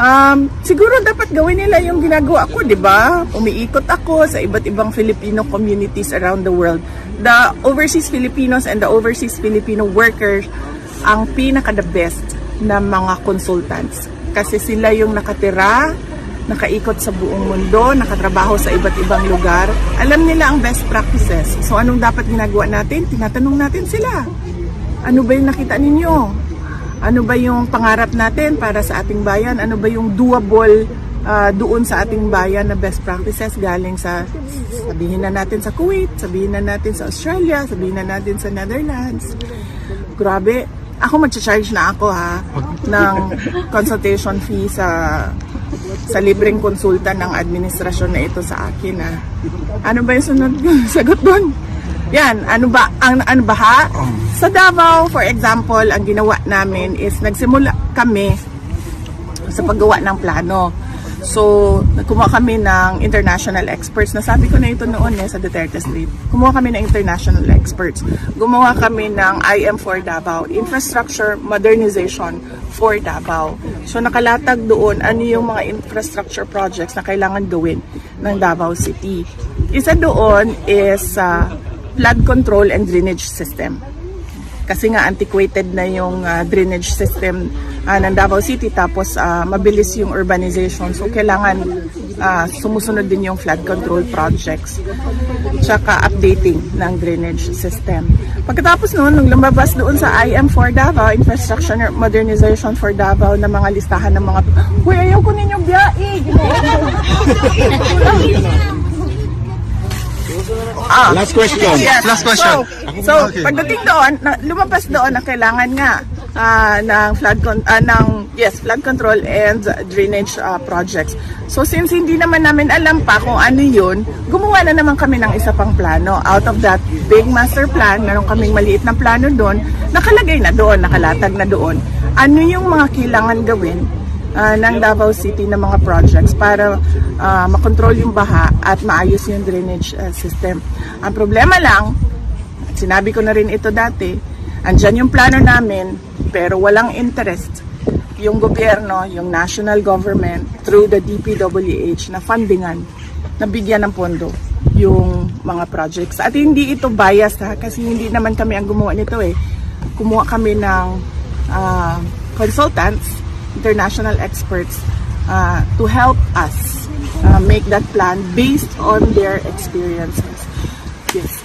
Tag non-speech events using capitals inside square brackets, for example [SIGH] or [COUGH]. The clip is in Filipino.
Um, siguro dapat gawin nila yung ginagawa ko, di ba? Umiikot ako sa iba't ibang Filipino communities around the world. The overseas Filipinos and the overseas Filipino workers ang pinaka the best na mga consultants. Kasi sila yung nakatira, nakaikot sa buong mundo, nakatrabaho sa iba't ibang lugar. Alam nila ang best practices. So anong dapat ginagawa natin? Tinatanong natin sila. Ano ba yung nakita ninyo? Ano ba yung pangarap natin para sa ating bayan? Ano ba yung doable ah, doon sa ating bayan na best practices galing sa sabihin na natin sa Kuwait, sabihin na natin sa Australia, sabihin na natin sa Netherlands. Grabe. Ako mag-charge na ako ha ng consultation fee sa sa libreng konsulta ng administrasyon na ito sa akin ha. Ano ba yung sunod [LAUGHS] sagot doon? Yan, ano ba ang ano ba ha? Sa Davao, for example, ang ginawa namin is nagsimula kami sa paggawa ng plano. So, kumuha kami ng international experts. Nasabi ko na ito noon eh, sa Duterte Street. Kumuha kami ng international experts. Gumawa kami ng IM for Davao, Infrastructure Modernization for Davao. So, nakalatag doon ano yung mga infrastructure projects na kailangan gawin ng Davao City. Isa doon is uh, flood control and drainage system. Kasi nga antiquated na yung ah, drainage system ah, ng Davao City. Tapos ah, mabilis yung urbanization. So kailangan ah, sumusunod din yung flood control projects. Tsaka updating ng drainage system. Pagkatapos noon nung lumabas doon sa IM4 Davao Infrastructure Modernization for Davao na mga listahan ng mga Uy, ayaw ko ninyong biyahe [LAUGHS] ah, Last question. Yes. Last question. So, so pagdating doon, na, lumabas doon na kailangan nga ah, ng flood con- ah, ng yes, flood control and drainage ah, projects. So since hindi naman namin alam pa kung ano 'yun, gumawa na naman kami ng isa pang plano. Out of that big master plan, meron kaming maliit na plano doon, nakalagay na doon, nakalatag na doon. Ano yung mga kailangan gawin ah, ng Davao City na mga projects para ah, makontrol yung baha at maayos yung drainage ah, system. Ang problema lang, sinabi ko na rin ito dati, andyan yung plano namin, pero walang interest yung gobyerno, yung national government, through the DPWH na fundingan, na bigyan ng pondo yung mga projects. At hindi ito biased ha, kasi hindi naman kami ang gumawa nito eh. Kumuha kami ng ah, consultants, international experts, ah, to help us ah, make that plan based on their experiences. Yes.